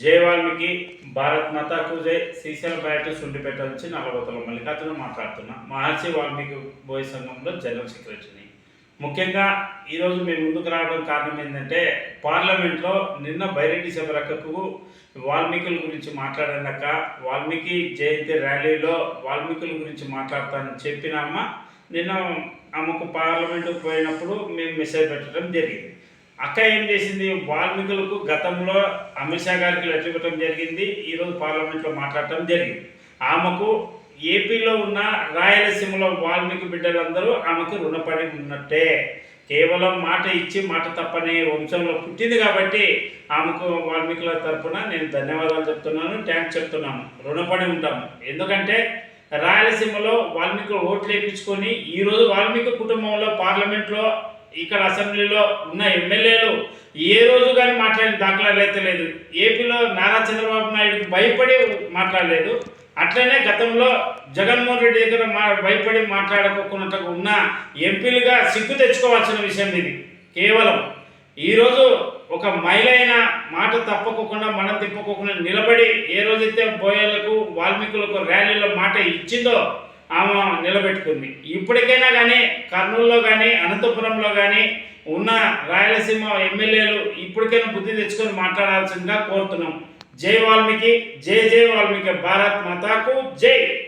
జై వాల్మీకి భారత్ మాతాకు జై శ్రీశైలం బయట సుండిపేట నుంచి నలభతల మల్లికార్జున మాట్లాడుతున్నా. మహర్షి వాల్మీకి బోయ్ సంఘంలో జనరల్ సెక్రటరీని ముఖ్యంగా ఈరోజు మేము ముందుకు రావడం కారణం ఏంటంటే పార్లమెంట్లో నిన్న బైరెడ్డి శబరక్కకు వాల్మీకుల గురించి మాట్లాడాక వాల్మీకి జయంతి ర్యాలీలో వాల్మీకుల గురించి మాట్లాడతానని చెప్పిన అమ్మ నిన్న ఆమెకు పార్లమెంటుకు పోయినప్పుడు మేము మెసేజ్ పెట్టడం జరిగింది. అక్క ఏం చేసింది? వాల్మీకులకు గతంలో అమిత్ షా గారికి లెటర్ జరిగింది. ఈరోజు పార్లమెంట్లో మాట్లాడటం జరిగింది. ఆమెకు ఏపీలో ఉన్న రాయలసీమలో వాల్మీకి బిడ్డలందరూ ఆమెకు రుణపడి ఉన్నట్టే. కేవలం మాట ఇచ్చి మాట తప్పని వంశంలో పుట్టింది కాబట్టి ఆమెకు వాల్మీకుల తరపున నేను ధన్యవాదాలు చెప్తున్నాను ట్యాంక్స్ చెప్తున్నాను. రుణపడి ఉంటాము. ఎందుకంటే రాయలసీమలో వాల్మీకులు ఓట్లు వేయించుకొని ఈరోజు వాల్మీకి కుటుంబంలో పార్లమెంట్లో ఇక్కడ అసెంబ్లీలో ఉన్న ఎమ్మెల్యేలు ఏ రోజు కానీ మాట్లాడిన దాఖలాలు అయితే లేదు. ఏపీలో నారా చంద్రబాబు నాయుడుకి భయపడి మాట్లాడలేదు. అట్లనే గతంలో జగన్మోహన్ రెడ్డి దగ్గర మా భయపడి మాట్లాడకుండా ఉన్న ఎంపీలుగా సిగ్గు తెచ్చుకోవాల్సిన విషయం ఇది. కేవలం ఈరోజు ఒక మహిళ అయిన మాట తప్పకోకుండా మనం తిప్పకోకుండా నిలబడి ఏ రోజైతే బోయలకు వాల్మీకులకు ర్యాలీలో మాట ఇచ్చిందో ఆమె నిలబెట్టుకుంది. ఇప్పటికైనా కానీ కర్నూలులో కానీ అనంతపురంలో కానీ ఉన్న రాయలసీమ ఎమ్మెల్యేలు ఇప్పటికైనా బుద్ధి తెచ్చుకొని మాట్లాడాల్సిందిగా కోరుతున్నాం. జై వాల్మీకి జై జై వాల్మీకి భారత్ మాతాకు జై!